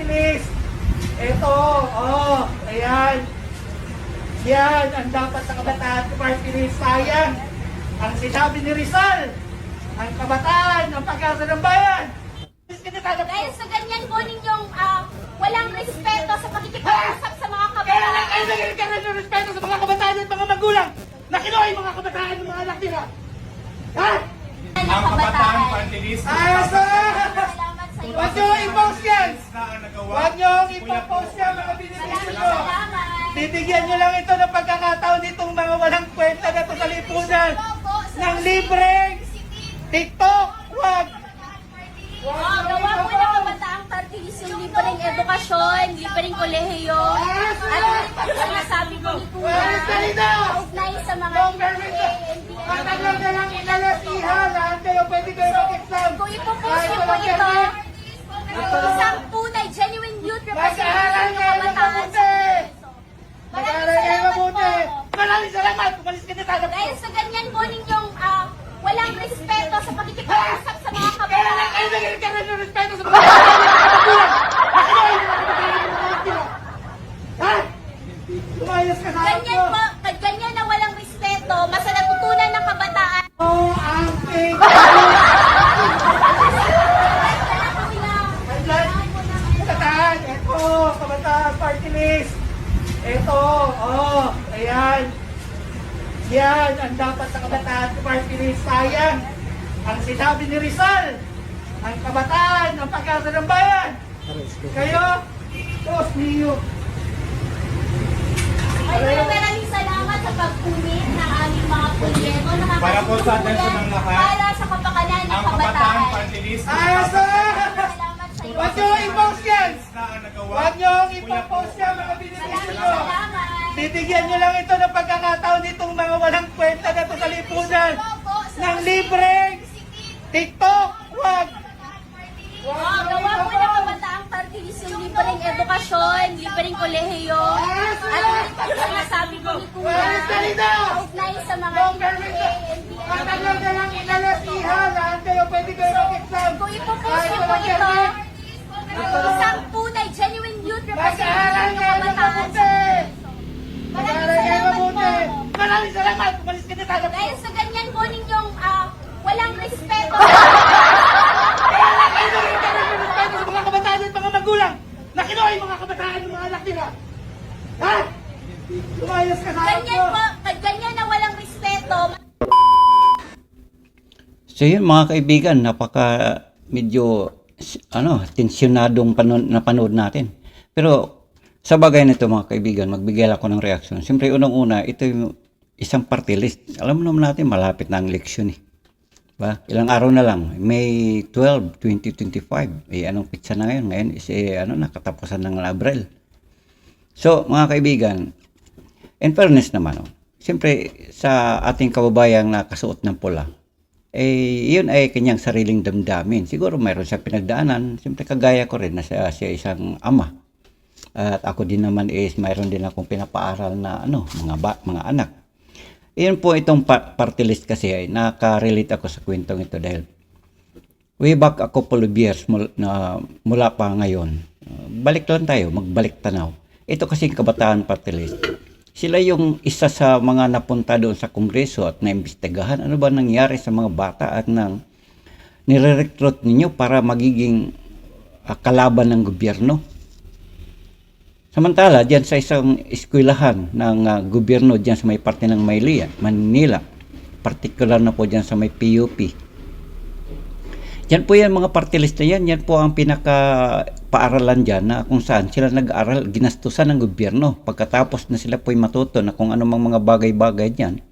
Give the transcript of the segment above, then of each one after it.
party list. Ito, oh, ayan. Yan ang dapat sa kabataan list. Sayang. Ang sinabi ni Rizal, ang kabataan, ang pag-asa ng bayan. Dahil sa ganyan po ninyong ah, walang respeto sa pakikipag-usap sa mga Kaya lang kayo kabataan. nagkakaroon ng respeto sa mga kabataan at mga magulang na kinuha yung mga kabataan ng mga anak nila. Ha? Ang kabataan party list. Ayos na! Salamat sa iyo. Huwag na ang. Huwag i-post yan mga Maraming nyo! Titigyan nyo lang ito ng pagkakataon nitong mga walang kwenta na ito sa lipunan. Ng libreng TikTok! Huwag! Oh, gawa po ng kabataang party list yung libreng edukasyon, libreng kolehiyo, at sinasabi ko ni Kuya, kaugnay sa mga Don't permit Matagal na lang inalasiha lahat kayo pwede kayo mag-exam! Kung ipopost niyo po ito, isang genuine youth representative ng kayo kabataan. mabuti! Maraming Mag-aaral kayo salamat po. Maraming salamat! Umalis ka na tayo! Dahil sa ganyan po ninyong ah, walang respeto sa pakikipag-usap sa mga Kaya lang kayo kabataan. nagkakaroon ng respeto sa mga kabataan! Na yung mga kabataan ng nila. Ha? Umayos ka sa harap Ganyan po, pag ganyan na walang respeto, mas natutunan ng kabataan. Oh, ang fake! Kabataan, ito, kabataan party list. Ito, oh, ayan. Yan ang dapat sa kabataan ko list. Sayang. Ang sinabi ni Rizal, ang kabataan, ang pag-asa ng bayan. Kayo, Diyos niyo. Maraming maraming salamat sa pagkumit ng aming mga proyekto. Para po sa atensyon ng lahat, Para sa kapakanan ng Ang kabataan kabataan. Ayos na! Salamat sa iyo. Huwag nyo i-post yan! na ang nagawa. Huwag nyo Kuya i-post yan mga benepisyo Maraming nyo. salamat. Titigyan nyo lang ito ng pagkakataon nitong mga walang kwenta na ito sa lipunan ng libreng TikTok! Huwag! Oh, gawa po ng kabataang yung libreng edukasyon, libreng kolehiyo, at sinasabi ko ni Kuya, kaugnay sa mga kayo mag-exam! Kung ipopost niyo po ito, isang tunay, genuine youth representative ng kayo kabataan. Mag-aaral kayo salamat mabuti! po. Maraming salamat! Umalis ka na tayo! Dahil sa ganyan po ninyong ah, walang respeto Kaya lang kayo nagkakaroon ng respeto sa mga kabataan at mga magulang na kinuha yung mga kabataan ng mga anak nila. Ha? Umayos ka sa harap ganyan ko. po, pag ganyan na walang respeto, So yun mga kaibigan, napaka medyo ano, tensyonadong panon, napanood natin. Pero sa bagay nito mga kaibigan, magbigay ako ng reaksyon. Siyempre unang-una, ito yung isang party list. Alam mo naman natin, malapit na ang eleksyon eh. Ba? Ilang araw na lang, May 12, 2025. Eh anong pizza na ngayon? Ngayon is eh, ano, nakatapusan ng Abril. So mga kaibigan, in fairness naman, oh, siyempre sa ating kababayang nakasuot ng pula, eh, yun ay kanyang sariling damdamin. Siguro mayroon siya pinagdaanan. Siyempre kagaya ko rin na siya, siya isang ama. At ako din naman is mayroon din akong pinapaaral na ano, mga ba, mga anak. Iyon po itong pa- party list kasi ay nakarelate ako sa kwentong ito dahil way back a couple of years mul- na mula pa ngayon, uh, balik lang tayo, magbalik tanaw. Ito kasi kabataan party list. Sila yung isa sa mga napunta doon sa kongreso at naimbestigahan ano ba nangyari sa mga bata at nang nire-recruit ninyo para magiging ah, kalaban ng gobyerno. Samantala, diyan sa isang eskwelahan ng ah, gobyerno diyan sa may parte ng Maynila, Manila, particular na po diyan sa may PUP. Yan po yan mga party list na yan, yan po ang pinaka paaralan dyan na kung saan sila nag-aaral, ginastusan ng gobyerno. Pagkatapos na sila po'y matuto na kung ano mang mga bagay-bagay dyan,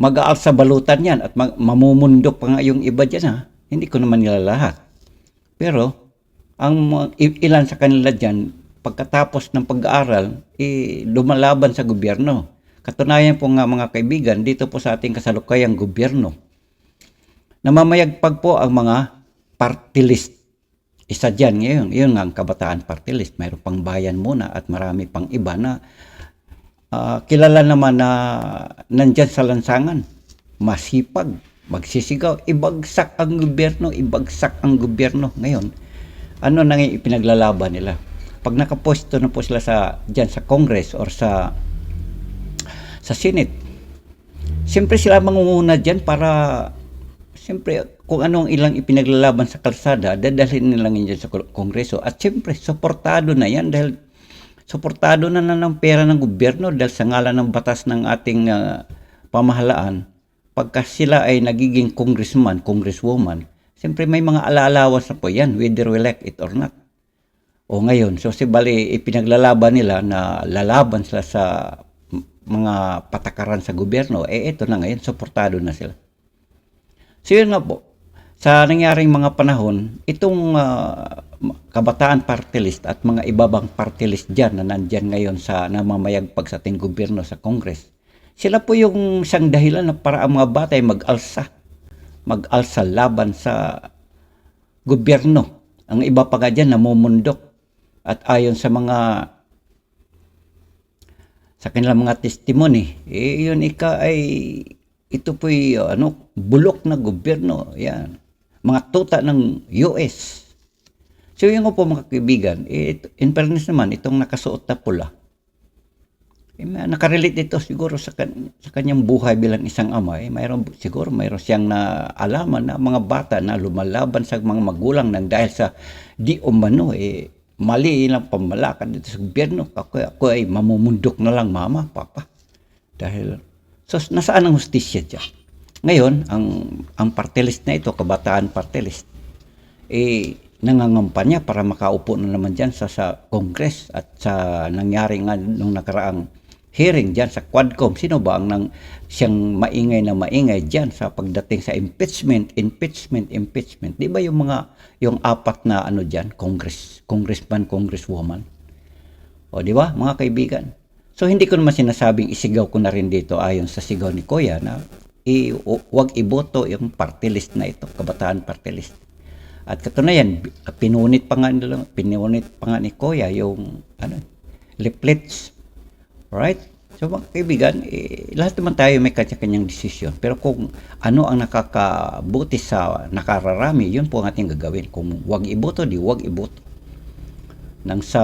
mag-aal sa balutan yan at mag- mamumundok pa nga yung iba dyan ha. Hindi ko naman nila lahat. Pero, ang ilan sa kanila dyan, pagkatapos ng pag-aaral, eh, lumalaban sa gobyerno. Katunayan po nga mga kaibigan, dito po sa ating kasalukayang gobyerno, namamayagpag po ang mga party list. Isa dyan ngayon, yun nga ang kabataan party list. Mayroon pang bayan muna at marami pang iba na ah, kilala naman na nandyan sa lansangan. Masipag, magsisigaw, ibagsak ang gobyerno, ibagsak ang gobyerno. Ngayon, ano nang ipinaglalaban nila. Pag nakapwesto na po sila sa diyan sa Congress or sa sa Senate, siyempre sila mangunguna diyan para siyempre kung anong ilang ipinaglalaban sa kalsada, dadalhin nila dyan sa Kongreso. At siyempre, suportado na yan dahil suportado na na ng pera ng gobyerno dahil sa ngalan ng batas ng ating ah, pamahalaan, pagka sila ay nagiging congressman, congresswoman, siyempre may mga alaalawas na po yan, whether we like it or not. O ngayon, so si Bali, ipinaglalaban nila na lalaban sila sa mga patakaran sa gobyerno, eh ito na ngayon, suportado na sila. So yun nga po, sa nangyaring mga panahon, itong ah, kabataan party list at mga ibabang party list dyan na nandyan ngayon sa namamayagpag sa ating gobyerno sa Congress, sila po yung isang dahilan na para ang mga bata ay mag-alsa. Mag-alsa laban sa gobyerno. Ang iba pa nga dyan namumundok. At ayon sa mga sa kanilang mga testimony, eh, yun ika ay ito po'y ano, bulok na gobyerno. Yan. Mga tuta ng US. So yun nga po mga kaibigan, eh, in fairness naman, itong nakasuot na pula, eh, nakarelate ito siguro sa, kan- sa kanyang buhay bilang isang ama. Eh, mayroon, siguro mayroon siyang naalaman na mga bata na lumalaban sa mga magulang nang dahil sa di umano, eh, mali lang pamalakad dito sa gobyerno. Ako, ako ay mamumundok na lang mama, papa. Dahil, so nasaan ang hustisya dyan? Ngayon, ang, ang party list na ito, kabataan party list, eh, nangangampanya para makaupo na naman dyan sa, sa Congress at sa nangyari nga nung nakaraang hearing dyan sa Quadcom. Sino ba ang nang, siyang maingay na maingay dyan sa pagdating sa impeachment, impeachment, impeachment? Di ba yung mga, yung apat na ano dyan, Congress, congressman, congresswoman? O di ba, mga kaibigan? So hindi ko naman sinasabing isigaw ko na rin dito ayon sa sigaw ni Kuya na i, wag iboto yung party list na ito, kabataan party list. At katunayan, pinunit pa nga pinunit pa nga ni Kuya yung ano, leaflets. Right? So mga kaibigan, eh, lahat naman tayo may kanya-kanyang desisyon. Pero kung ano ang nakakabuti sa nakararami, yun po ang ating gagawin. Kung wag iboto, di wag iboto nang sa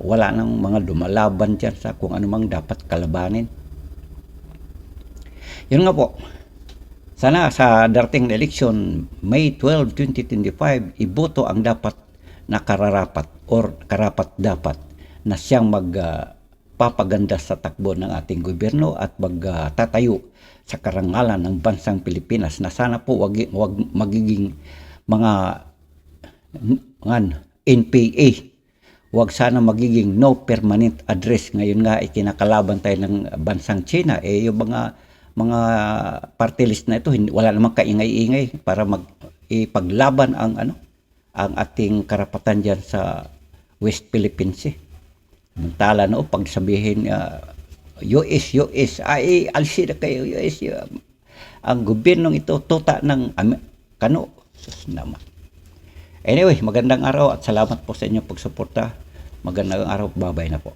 wala nang mga lumalaban dyan sa kung ano mang dapat kalabanin. Yun nga po. Sana sa darating na eleksyon, May 12, 2025, iboto ang dapat na kararapat or karapat dapat na siyang magpapaganda sa takbo ng ating gobyerno at magtatayo sa karangalan ng bansang Pilipinas na sana po wag, wag magiging mga mga NPA wag sana magiging no permanent address. Ngayon nga ikinakalaban tayo ng bansang China. Eh yung mga mga party list na ito wala namang kaingay-ingay para mag ipaglaban ang ano ang ating karapatan diyan sa West Philippines Sea. Samantala no pag sabihin uh, US US ay alsi na kayo US uh, ang gobyernong ito tuta ng Am- kano sus naman Anyway, magandang araw at salamat po sa inyong pagsuporta. Magandang araw, babay na po.